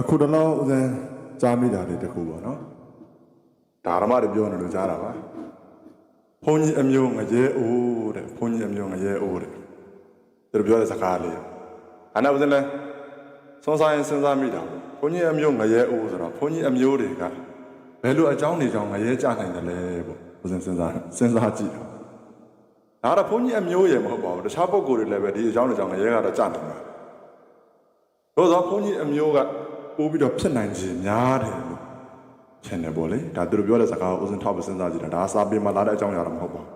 အခုတလောဦးဇင်းကြားမိတာလေးတစ်ခုပေါ့နော်ဒါဓမ္မတွေပြောနေလို့ကြားတာပါဘုန်းကြီးအမျိုးငရဲအိုးတဲ့ဘုန်းကြီးအမျိုးငရဲအိုးတဲ့သူတို့ပြောတဲ့စကားလေးအနာဦးဇင်းလဲစွန်စားရင်စဉ်းစားမိတာပေါ့ဘုန်းကြီးအမျိုးငရဲအိုးဆိုတော့ဘုန်းကြီးအမျိုးတွေကဘယ်လိုအကြောင်းတွေကြောင့်ငရဲကြနိုင်တယ်လဲပေါ့ဦးဇင်းစဉ်းစားစဉ်းစားကြည့်တာဒါတော့ဘုန်းကြီးအမျိုးရေမဟုတ်ပါဘူးတခြားပုဂ္ဂိုလ်တွေလည်းပဲဒီအကြောင်းတွေကြောင့်ငရဲကတော့ကြနိုင်မှာတို့သောဘုန်းကြီးအမျိုးက ပို့ပြီးတော့ဖြစ်နိုင်ခြင်းများတယ်လို့ထင်တယ်ပေါ့လေဒါသူတို့ပြောတဲ့စကားကိုဦးစင်ထောက်ပြီးစဉ်းစားကြည့်တာဒါစာပေမှာလာတဲ့အကြောင်းအရာတော့မဟုတ်ပါဘူး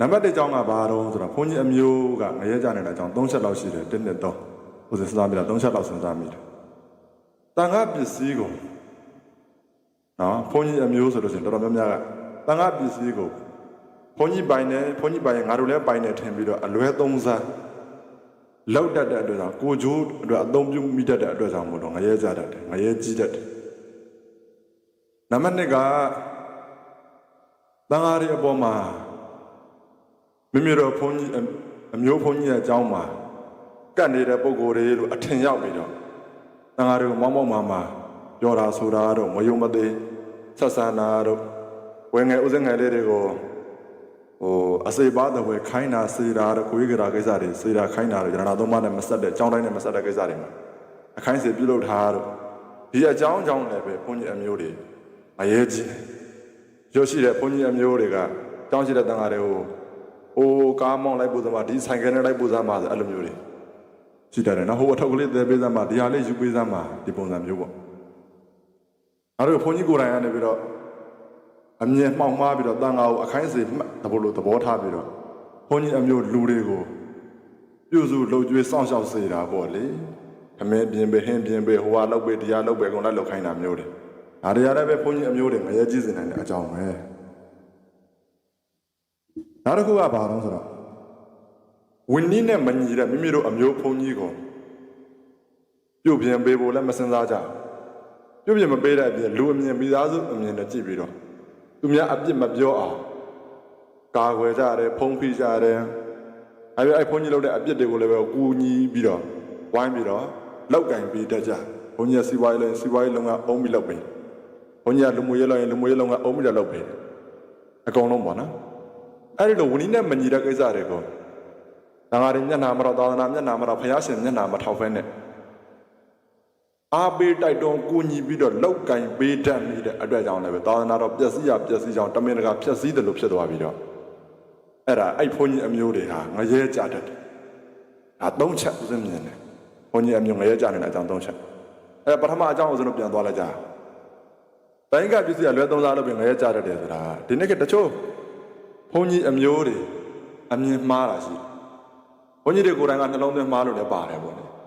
နံပါတ်1အကြောင်းကဘာတော့ဆိုတော့ဘုန်းကြီးအမျိုးကငရဲကြနေတဲ့အကြောင်း၃ချက်လောက်ရှိတယ်1နဲ့3ဦးစင်စဉ်းစားမိတာ၃ချက်လောက်စဉ်းစားမိတယ်တန်ခါပစ္စည်းကိုနော်ဘုန်းကြီးအမျိုးဆိုလို့ရှိရင်တော်တော်များများကတန်ခါပစ္စည်းကိုဘုန်းကြီးပိုင်တယ်ဘုန်းကြီးပိုင်ရင်ငါတို့လည်းပိုင်တယ်ထင်ပြီးတော့အလွဲသုံးစား လောက်တတ်တဲ့အတွက်ကြောင့်ကိုဂျိုးအတွက်အသုံးပြုမိတတ်တဲ့အတွက်ကြောင့်မို့တော့ငရဲကြတတ်တယ်ငရဲကြီးတတ်တယ်နံပါတ်2ကတန်ဃာတွေအပေါ်မှာမိမိတို့ဘုန်းကြီးအအမျိုးဘုန်းကြီးရဲ့အကြောင်းမှာကတ်နေတဲ့ပုံကိုယ်တွေလို့အထင်ရောက်ပြီးတော့တန်ဃာတွေကိုမောင်းမောင်းမာမာပြောတာဆိုတာတော့မယုံမသေးဆက်ဆံတာတော့ဝယ်ငယ်ဥစဉ်ငယ်လေးတွေကို ဟိုအစိပ်ပါတဲ့ဝယ်ခိုင်းတာစေတာတော့ကိုကြီးကရာကိစ္စတွေစေတာခိုင်းတာတော့ရတနာသုံးပါးနဲ့မဆက်တဲ့အကြောင်းတိုင်းနဲ့မဆက်တဲ့ကိစ္စတွေမှာအခိုင်းစေပြုလုပ်ထားတော့ဒီအကြောင်းအကြောင်းလည်းပဲဘုန်းကြီးအမျိုးတွေမရဲကြီးရုပ်ရှိတဲ့ဘုန်းကြီးအမျိုးတွေကကြောင်းရှိတဲ့တန်ဃာတွေကိုဟိုကားမောင်းလိုက်ပို့သမားဒီဆိုင်ကယ်နဲ့လိုက်ပို့သမားဆိုအဲ့လိုမျိုးတွေရှိတယ်နော်ဟိုအထုပ်ကလေးသဲပေးသမားဒီဟာလေးယူပေးသမားဒီပုံစံမျိုးပေါ့အဲ့တော့ဘုန်းကြီးကိုယ်တိုင်ကနေပြီးတော့ အမြင်မှောက်မှားပြီးတော့တန်ဃာကိုအခိုင်းစေမှတ်တဘလို့သဘောထားပြီးတော့ဘုန်းကြီးအမျိုးလူတွေကိုပြုစုလှုပ်ကြွေးစောင့်ရှောက်စေတာပေါ့လေခမဲပြင်ပဲဟင်းပြင်ပဲဟိုဟာလောက်ပဲတရားလောက်ပဲအကုန်လိုက်လောက်ခိုင်းတာမျိုးတွေဒါတွေရလည်းပဲဘုန်းကြီးအမျိုးတွေငရဲကြီးစင်နိုင်တဲ့အကြောင်းပဲနောက်တစ်ခုကဘာလို့ဆိုတော့ဝင်းနီးနဲ့မညီတဲ့မိမိတို့အမျိုးဘုန်းကြီးကိုပြုတ်ပြင်ပေးဖို့လည်းမစင်စားကြဘူးပြုတ်ပြင်မပေးတဲ့အပြင်လူအမြင်မိသားစုအမြင်နဲ့ကြည့်ပြီးတော့ သူများအပြစ်မပြောအောင်ကာကွယ်ကြရတယ်ဖုံးဖိကြရတယ်အဲဒီအဲ့ဖုန်းကြီးလုပ်တဲ့အပြစ်တွေကိုလည်းပဲကူညီပြီးတော့ဝိုင်းပြီးတော့လောက်ကင်ပေးတတ်ကြဘုန်းကြီးကစီးပွားရေးလည်းစီးပွားရေးလုံးကအုံးပြီးလောက်ပေးဘုန်းကြီးကလူမှုရေးလုပ်ရင်လူမှုရေးလုံးကအုံးပြီးတော့လောက်ပေးအကုန်လုံးပေါ့နော်အဲ့ဒီလိုဝဏီနဲ့မညီတဲ့ကိစ္စတွေကိုငါငါတွေမျက်နှာမတော့သာသနာမျက်နှာမတော့ဘုရားရှင်မျက်နှာမထောက်ဖဲနဲ့ အားပေးတိုက်တွန်းကူညီပြီးတော့လောက်ကင်ပေးတတ်မိတဲ့အတွက်ကြောင့်လည်းပဲသာသနာတော်ပျက်စီးရပျက်စီးကြောင်းတမင်တကာပျက်စီးတယ်လို့ဖြစ်သွားပြီးတော့အဲ့ဒါအဲ့ဘုန်းကြီးအမျိုးတွေဟာငရဲကြတတ်တယ်။ဒါသုံးချက်ဦးစင်းမြင်တယ်။ဘုန်းကြီးအမျိုးငရဲကြနေတဲ့အကြောင်းသုံးချက်။အဲ့ပထမအကြောင်းဦးစင်းတို့ပြန်သွားလိုက်ကြ။တိုင်းကပစ္စည်းကလွဲသုံးစားလို့ပဲငရဲကြတတ်တယ်ဆိုတာဒီနေ့ကတချို့ဘုန်းကြီးအမျိုးတွေအမြင်မှားတာရှိတယ်။ဘုန်းကြီးတွေကိုယ်တိုင်ကနှလုံးသွင်းမှားလို့လည်းပါတယ်ပေါ့လေ။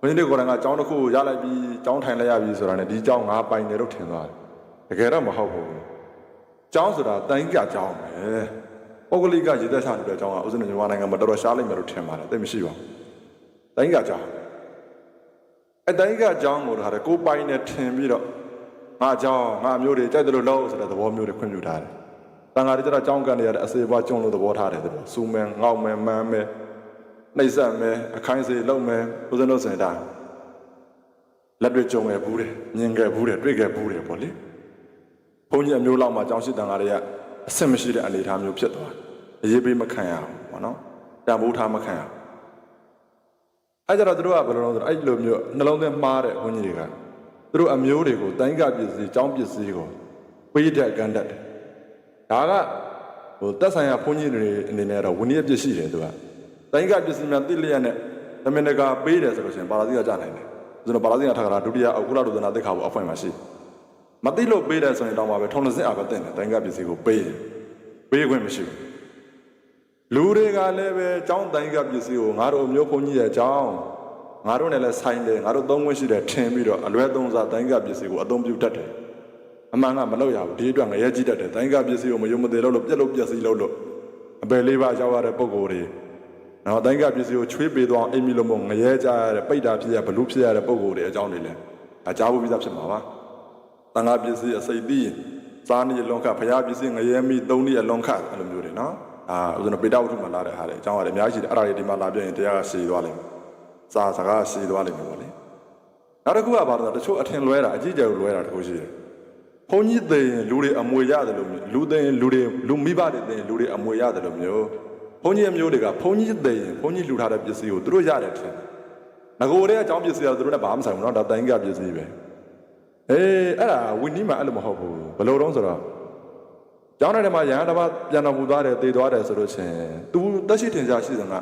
ဘုန်းကြီးတွေကိုယ်တိုင်ကကျောင်းတစ်ခုကိုရလိုက်ပြီးကျောင်းထိုင်လိုက်ရပြီဆိုတာနဲ့ဒီကျောင်းငါပိုင်တယ်လို့ထင်သွားတယ်တကယ်တော့မဟုတ်ဘူးကျောင်းဆိုတာတိုင်းကြကျောင်းပဲပုဂ္ဂလိကရေသက်ချနေတဲ့ကျောင်းကဥစဉ်မြန်မာနိုင်ငံမှာတော်တော်ရှားလိုက်မယ်လို့ထင်ပါတယ်သိမရှိပါဘူးတိုင်းကြကျောင်းအဲတိုင်းကြကျောင်းကိုတော့ဟာကိုပိုင်နဲ့ထင်ပြီးတော့ငါကျောင်းငါမျိုးတွေကြိုက်တယ်လို့လို့ဆိုတဲ့သဘောမျိုးတွေခွင့်ပြုထားတယ်တန်ဃာတွေကျတော့ကျောင်းကန်နေရတဲ့အစေဘွားကျုံလို့သဘောထားတယ်သူစူမဲငေါမဲမမ်းမဲ နှိပ်စက်မယ်အခိုင်းစေလုပ်မယ်ဦးဇင်းတို့စင်တာလက်တွေကြုံခဲ့ဘူးတယ်မြင်ခဲ့ဘူးတယ်တွေ့ခဲ့ဘူးတယ်ပေါ့လေဘုန်းကြီးအမျိုးလောက်မှာကြောင်းရှိတန်ဃာတွေကအဆင်မရှိတဲ့အနေအထားမျိုးဖြစ်သွားတယ်အရေးပေးမခံရအောင်ပေါ့နော်တန်ဖိုးထားမခံရအောင်အဲကြတော့သူတို့ကဘယ်လိုလဲဆိုတော့အဲ့လိုမျိုးနှလုံးသွင်းမှားတဲ့ဘုန်းကြီးတွေကသူတို့အမျိုးတွေကိုတိုင်းကပစ္စည်းကျောင်းပစ္စည်းကိုပေးတဲ့ကန်တတ်တယ်ဒါကဟိုတက်ဆိုင်ရာဘုန်းကြီးတွေအနေနဲ့တော့ဝိနည်းပြည့်ရှိတယ်သူက တိုင်းကပစ္စည်းများတိလျက်နဲ့တမင်တကာပေးတယ်ဆိုလို့ရှိရင်ပါဠိကကြားနိုင်တယ်။ကျွန်တော်ပါဠိကထခါဒုတိယအကုလဒုဒနာသိက္ခာဘုအဖွင့်မှာရှိ။မသိလို့ပေးတယ်ဆိုရင်တောင်းပါပဲထုံးစင်အပဲတင်တယ်တိုင်းကပစ္စည်းကိုပေးရင်ပေးခွင့်မရှိဘူး။လူတွေကလည်းပဲចောင်းတိုင်းကပစ္စည်းကိုငါတို့အမျိုးဘုန်းကြီးရဲ့ចောင်းငါတို့နဲ့လည်းဆိုင်တယ်ငါတို့သုံးခွင့်ရှိတယ်ထင်ပြီးတော့အလွဲသုံးစားတိုင်းကပစ္စည်းကိုအသုံးပြုတတ်တယ်။အမှန်ကမလုပ်ရဘူးဒီအတွက်ငရဲကြီးတတ်တယ်တိုင်းကပစ္စည်းကိုမယုံမသေးလို့လို့ပြက်လို့ပြက်စီလို့လို့အပယ်လေးပါးရောက်ရတဲ့ပုံကိုယ်တွေ နော်တိုင်းကပစ္စည်းကိုချွေးပေးသွားအောင်အိမ်မီလို့မို့ငရဲကြရတဲ့ပိတ်တာဖြစ်ရဘလူးဖြစ်ရတဲ့ပုံကိုယ်တွေအကြောင်းတွေလည်းအကြားဖို့ပြီးသားဖြစ်မှာပါတန်ခါပစ္စည်းအစိတ်သီးစားနေလွန်ခတ်ဖျားပစ္စည်းငရဲမိသုံးနေအလွန်ခတ်အဲ့လိုမျိုးတွေနော်အာဥစဉ်ပေတဝတ္ထုမှာလာတဲ့ဟာတွေအကြောင်းရတယ်အများကြီးရှိတယ်အဲ့ဒါတွေဒီမှာလာပြရင်တရားကရှည်သွားလိမ့်မယ်စာစကားရှည်သွားလိမ့်မယ်ပေါ့လေနောက်တစ်ခုကဘာလို့လဲတချို့အထင်လွဲတာအကြီးကျယ်ကိုလွဲတာတခုရှိတယ်ဘုန်းကြီးသိရင်လူတွေအမွေရတယ်လို့မျိုးလူသိရင်လူတွေလူမိဘတွေသိရင်လူတွေအမွေရတယ်လို့မျိုး ဘုန်းကြီးအမျိုးတွေကဘုန်းကြီးသိရင်ဘုန်းကြီးလူထားတဲ့ပစ္စည်းကိုသူတို့ရတယ်ထင်တယ်ငကိုတည်းအကြောင်းပစ္စည်းကသူတို့နဲ့ဘာမှမဆိုင်ဘူးเนาะဒါတိုင်းကပစ္စည်းပဲအေးအဲ့ဒါဝိနည်းမှာအဲ့လိုမဟုတ်ဘူးဘယ်လိုတော့ဆိုတော့ ကျောင်းထဲမှာရဟန်းတစ်ပါးပြန်တော်မူသွားတယ်တည်သွားတယ်ဆိုလို့ချင်း तू တက်ရှိထင်ရှားရှိစံက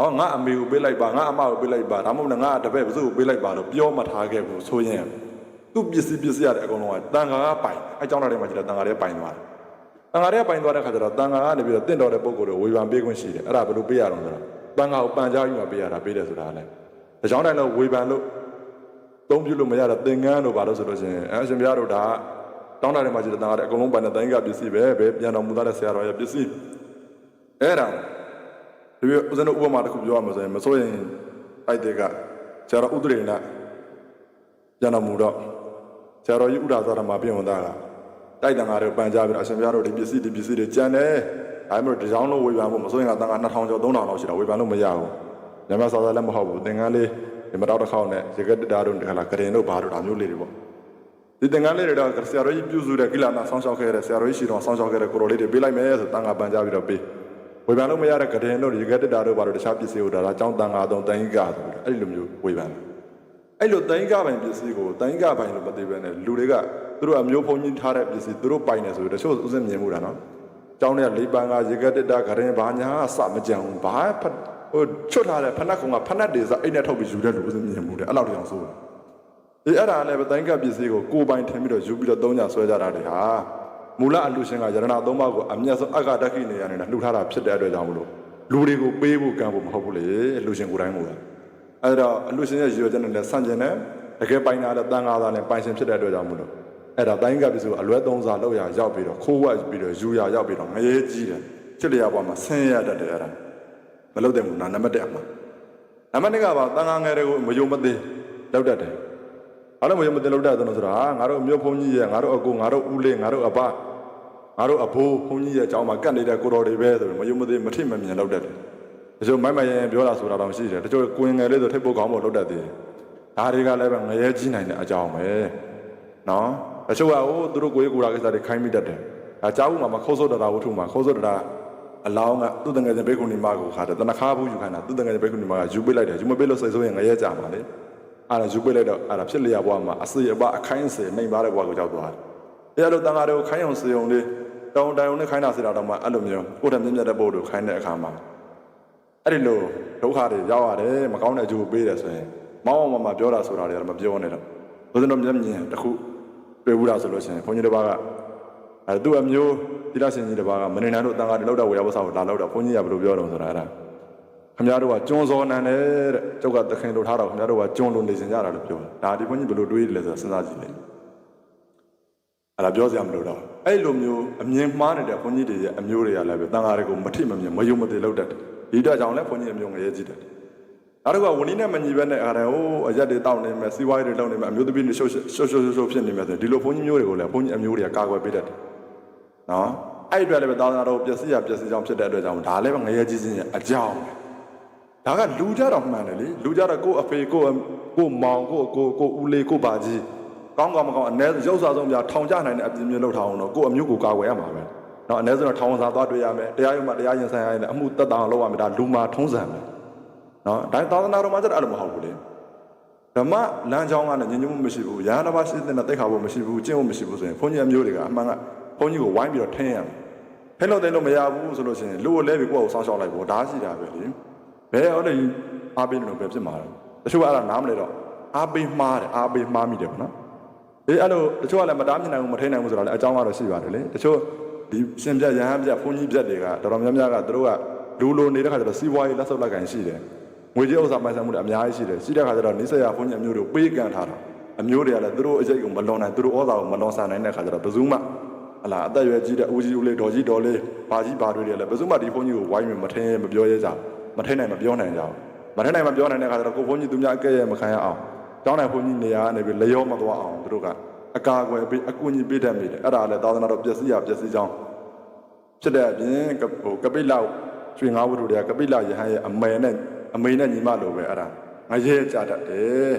အော်ငါအမေကိုပေးလိုက်ပါငါအမကိုပေးလိုက်ပါဒါမှမဟုတ်လည်းငါတပည့်ဘယ်သူ့ကိုပေးလိုက်ပါလို့ပြောမထားခဲ့ဘူးဆိုရင်သူ့ပစ္စည်းပစ္စည်းရတဲ့အကုန်လုံးကတန်ခါကပိုင်အဲကျောင်းထဲမှာကျတော့တန်ခါတွေပိုင်သွားတယ် တန်ခါတွေပိုင်သွားတဲ့ခါကျတော့တန်ခါကနေပြီးတော့တင့်တော်တဲ့ပုံကိုယ်တွေဝေဖန်ပေးခွင့်ရှိတယ်အဲ့ဒါဘယ်လိုပေးရအောင်ဆိုတော့တန်ခါကိုပန်ကြားပြီးမှပေးရတာပေးတယ်ဆိုတာလည်းဒါကြောင့်တိုင်းလို့ဝေဖန်လို့သုံးပြလို့မရတဲ့သင်္ကန်းတို့ဘာလို့ဆိုလို့ရှိရင်အဲအရှင်ဘုရားတို့ဒါကတောင်းတာထဲမှာရှိတဲ့တန်ခါတဲ့အကုန်လုံးပိုင်တဲ့တိုင်းကပစ္စည်းပဲပဲပြန်တော်မူသားတဲ့ဆရာတော်ရဲ့ပစ္စည်းအဲ့ဒါဒီဥစဉ်တို့ဥပမာတစ်ခုပြောရမှာဆိုရင်မစိုးရင်အဲ့ဒီကဆရာတော်ဥဒရေနာပြန်တော်မူတော့ဆရာတော်ကြီးဥဒါသရမပြင်ဝန်သားက တိုက်တန်ခါတွေပန်ကြပြီးတော့အရှင်ဘုရားတို့ဒီပစ္စည်းဒီပစ္စည်းတွေကြံတယ်အဲမျိုးတစ်ကြောင်းလုံးဝေဖန်ဖို့မစိုးရင်ကတန်ခါ2000ကျော်3000လောက်ရှိတာဝေဖန်လို့မရဘူးညမဆော်သားလည်းမဟုတ်ဘူးသင်္ကန်းလေးဒီမတော်တစ်ခေါက်နဲ့ရေကတတာတို့ဒီခါလာကရင်တို့ဘာတို့ဒါမျိုးလေးတွေပေါ့ဒီသင်္ကန်းလေးတွေတော့ဆရာတော်ကြီးပြုစုတဲ့ကိလနာဆောင်းရှောက်ခဲ့တဲ့ဆရာတော်ကြီးရှိတော်ဆောင်းရှောက်ခဲ့တဲ့ကိုရိုလေးတွေပေးလိုက်မယ်ဆိုတန်ခါပန်ကြပြီးတော့ပေးဝေဖန်လို့မရတဲ့ကတဲ့တို့ရေကတက်တာတို့ဘာလို့တခြားပစ္စည်းကိုဒါလားចောင်းတန်ခါသုံးတန်ကြီးကဆိုပြီးအဲ့ဒီလိုမျိုးဝေဖန်တယ်အဲ့လိုတန်ကြီးကပိုင်ပစ္စည်းကိုတန်ကြီးကပိုင်လို့မသိဘဲနဲ့လူတွေက သူတို့အမျိုးဖုံကြီးထားတဲ့ပစ္စည်းသူတို့ပိုင်နေဆိုပြီးတချို့ဥစဉ်မြင်မှုတာနော်ကျောင်းထဲလေးပန်းကရေကတက်တာကရင်ဘာညာအစမကြံဘူးဘာဖတ်ဟိုချွတ်ထားတဲ့ဖနက်ကောင်ကဖနက်တွေစအိတ်နဲ့ထုတ်ပြီးယူတဲ့လူဥစဉ်မြင်မှုတယ်အဲ့လောက်တောင်ဆိုးတယ်ဒီအဲ့ဒါလည်းပဲတိုင်းကပ်ပစ္စည်းကိုကိုယ်ပိုင်ထင်ပြီးတော့ယူပြီးတော့သုံးကြဆွဲကြတာတွေဟာမူလအလူရှင်ကယရဏသုံးပါးကိုအမျက်ဆုံးအက္ခတက္ခိနေရနေတာလှူထားတာဖြစ်တဲ့အတွက်ကြောင့်မလို့လူတွေကိုပေးဖို့ကံဖို့မဟုတ်ဘူးလေအလူရှင်ကိုယ်တိုင်ကိုယ်အဲ့တော့အလူရှင်ရဲ့ရည်ရွယ်ချက်နဲ့လည်းဆန့်ကျင်တယ်တကယ်ပိုင်တာလည်းတန်ခါတာလည်းပိုင်ရှင်ဖြစ်တဲ့အတွက်ကြောင့်မလို့ အဲ့ဒါတိုင်းကပ်ပစ္စည်းကိုအလွဲသုံးစားလောက်ရရောက်ပြီးတော့ခိုးဝှက်ပြီးတော့ယူရရောက်ပြီးတော့ငရဲကြီးတယ်ချစ်လျာဘွားမှာဆင်းရတတ်တယ်အဲ့ဒါမလုပ်တဲ့ဘူးနာနံပါတ်1အမှာနံပါတ်2ကပါတန်ခါငယ်တွေကိုမယုံမသိလောက်တတ်တယ်အားလုံးမယုံမသိလို့တဲ့တော့ဆိုတာဟာငါတို့မြို့ဘုန်းကြီးရဲ့ငါတို့အကူငါတို့ဦးလေးငါတို့အဘငါတို့အဘိုးဘုန်းကြီးရဲ့အကြောင်းမှာကတ်နေတဲ့ကိုတော်တွေပဲဆိုတော့မယုံမသိမထိမမြင်လို့တတ်တယ်တချို့မိုက်မိုက်ရင်ပြောတာဆိုတာတော့မရှိတယ်တချို့ကိုရင်ငယ်လေးဆိုထိပ်ပုတ်ကောင်းဖို့လုပ်တတ်သေးတယ်ဒါတွေကလည်းပဲငရဲကြီးနိုင်တဲ့အကြောင်းပဲနော် တချို့ကဟိုသူတို့ကိုယ်ကိုယ်ရာကိစ္စတွေခိုင်းမိတတ်တယ်ဒါကြောက်ဦးမှာမခိုးစိုးတတာဝတ္ထုမှာခိုးစိုးတတာအလောင်းကသူ့တငယ်ချင်းဘေကုဏီမကိုခါတယ်တနခါဘူးယူခိုင်းတာသူ့တငယ်ချင်းဘေကုဏီမကယူပေးလိုက်တယ်ယူမပေးလို့စိတ်ဆိုးရင်ငရဲကြမှာလေအဲ့ဒါယူပိတ်လိုက်တော့အဲ့ဒါဖြစ်လျာဘွားမှာအစီအပအခိုင်းအစေနိုင်ပါတဲ့ဘွားကိုကြောက်သွားတယ်။အဲ့လိုတန်ဃာတွေကိုခိုင်းအောင်စေအောင်လေးတောင်းတိုင်အောင်နဲ့ခိုင်းတာစေတာတော့မှအဲ့လိုမျိုးကိုယ်ထမြင့်မြတ်တဲ့ပုဂ္ဂိုလ်ခိုင်းတဲ့အခါမှာအဲ့ဒီလိုဒုက္ခတွေရောက်ရတယ်မကောင်းတဲ့အကျိုးပေးတယ်ဆိုရင်မောင်းအောင်မပြောတာဆိုတာတွေကတော့မပြောနဲ့တော့ဘုရားတော်မျက်မြင်တစ်ခု တွေ့ဘူးလားဆိုလို့ရှိရင်ဘုန်းကြီးတစ်ပါးကအဲ့သူ့အမျိုးတိရရှင်ကြီးတစ်ပါးကမနေနိုင်လို့တန်ဃာတွေလောက်တော့ဝေယဝဆာကိုလာလောက်တော့ဘုန်းကြီးကဘယ်လိုပြောတော့ဆိုတာအဲ့ဒါခင်ဗျားတို့ကကျွန်းစောနန်တယ်တဲ့ကျုပ်ကသခင်လိုထားတော့ခင်ဗျားတို့ကကျွန်းလိုနေစင်ကြတာလို့ပြောတာဒါဒီဘုန်းကြီးဘယ်လိုတွေးလဲဆိုတာစဉ်းစားကြည့်လိုက်အဲ့ဒါပြောစရာမလိုတော့အဲ့လိုမျိုးအမြင်မှားနေတဲ့ဘုန်းကြီးတွေရဲ့အမျိုးတွေကလည်းပဲတန်ဃာတွေကိုမထိမမြင်မယုံမသိလောက်တတ်တယ်ဒီတော့ကြောင့်လည်းဘုန်းကြီးအမျိုးငရဲကြည့်တတ်တယ် နောက်တစ်ခုကဝန်ကြီးနဲ့မညီဘဲနဲ့အားတယ်ဟိုအရက်တွေတောက်နေမယ်စီးပွားရေးတွေလုပ်နေမယ်အမျိုးသမီးတွေရှုပ်ရှုပ်ရှုပ်ရှုပ်ဖြစ်နေမယ်ဆိုရင်ဒီလိုဘုန်းကြီးမျိုးတွေကိုလည်းဘုန်းကြီးအမျိုးတွေကကာကွယ်ပေးတတ်တယ်နော်အဲ့အတွက်လည်းသာသနာတော်ပျက်စီးရပျက်စီးကြောင်းဖြစ်တဲ့အတွက်ကြောင့်ဒါလည်းပဲငရဲကြီးစင်းရဲ့အကြောင်းဒါကလူကြတော့မှန်တယ်လေလူကြတော့ကို့အဖေကို့ကို့မောင်ကို့ကိုကို့ဦးလေးကို့ပါကြီးကောင်းကောင်းမကောင်းအ ਨੇ ရုပ်စာဆုံးပြထောင်ကြနိုင်တဲ့အပြင်းမျိုးလောက်ထားအောင်တော့ကို့အမျိုးကိုကာကွယ်ရမှာပဲနော်အ ਨੇ ဆုံးတော့ထောင်စာသွားတွေ့ရမယ်တရားရုံးမှာတရားရင်ဆိုင်ရရင်လည်းအမှုတက်တာအောင်လုပ်ရမယ်ဒါလူမာထုံးစံပဲ နော်ဒါသာသနာတော်မှာကျတော့အဲ့လိုမဟုတ်ဘူးလေဓမ္မလမ်းကြောင်းကလည်းညဉ့်ညွတ်မရှိဘူးရဟန္တာဘာရှိတဲ့တိတ်ခါဖို့မရှိဘူးကျင့်ဖို့မရှိဘူးဆိုရင်ဘုန်းကြီးအမျိုးတွေကအမှန်ကဘုန်းကြီးကိုဝိုင်းပြီးတော့ထင်းရမယ်ဖဲလို့တယ်လို့မရဘူးဆိုလို့ရှိရင်လူကိုလဲပြီးကိုယ့်ကိုစောင့်ရှောက်လိုက်ဖို့ဒါရှိတာပဲလေဘယ်ဟောလို့အားပေးလို့ပဲဖြစ်မှာလဲတချို့ကအဲ့ဒါနားမလဲတော့အားပေးမှားတယ်အားပေးမှားမိတယ်ပေါ့နော်အေးအဲ့လိုတချို့ကလည်းမတားမြင်နိုင်ဘူးမထိန်နိုင်ဘူးဆိုတာလည်းအကြောင်းကတော့ရှိပါတယ်လေတချို့ဒီရှင်ပြရဟန်းပြဘုန်းကြီးပြတွေကတော်တော်များများကတို့ကလူလိုနေတဲ့ခါကျတော့စီးပွားရေးလက်ဆုပ်လက်ကင်ရှိတယ် ငွေကြေးဥစ္စာပိုင်ဆိုင်မှုတွေအများကြီးရှိတယ်ရှိတဲ့ခါကျတော့နိစ္စရဘုန်းကြီးအမျိုးတို့ပေးကန်ထားတာအမျိုးတွေကလည်းသူတို့အရေးကိုမလွန်နိုင်သူတို့ဩဇာကိုမလွန်ဆန်နိုင်တဲ့ခါကျတော့ဘယ်သူမှဟလာအသက်အရွယ်ကြီးတဲ့ဦးကြီးဦးလေးဒေါ်ကြီးဒေါ်လေးဘာကြီးဘာတွေတွေလည်းဘယ်သူမှဒီဘုန်းကြီးကိုဝိုင်းမြမထင်းမပြောရဲကြဘူးမထိုင်နိုင်မပြောနိုင်ကြဘူးမထိုင်နိုင်မပြောနိုင်တဲ့ခါကျတော့ကိုဘုန်းကြီးသူများအကဲ့ရဲ့မခံရအောင်ကျောင်းနိုင်ဘုန်းကြီးနေရာကနေပြီးလျောမသွားအောင်သူတို့ကအကာအကွယ်ပေးအကူအညီပေးတတ်မိတယ်အဲ့ဒါလည်းသာသနာတော်ပျက်စီးရပျက်စီးကြောင်းဖြစ်တဲ့အပြင်ကဟိုကပိလရွှေငါးဝတ္ထုတွေကကပိလယဟန်ရဲ့အမေနဲ့ အမေနဲ့ညီမလိုပဲအဲ့ဒါငရဲကြတတ်တယ်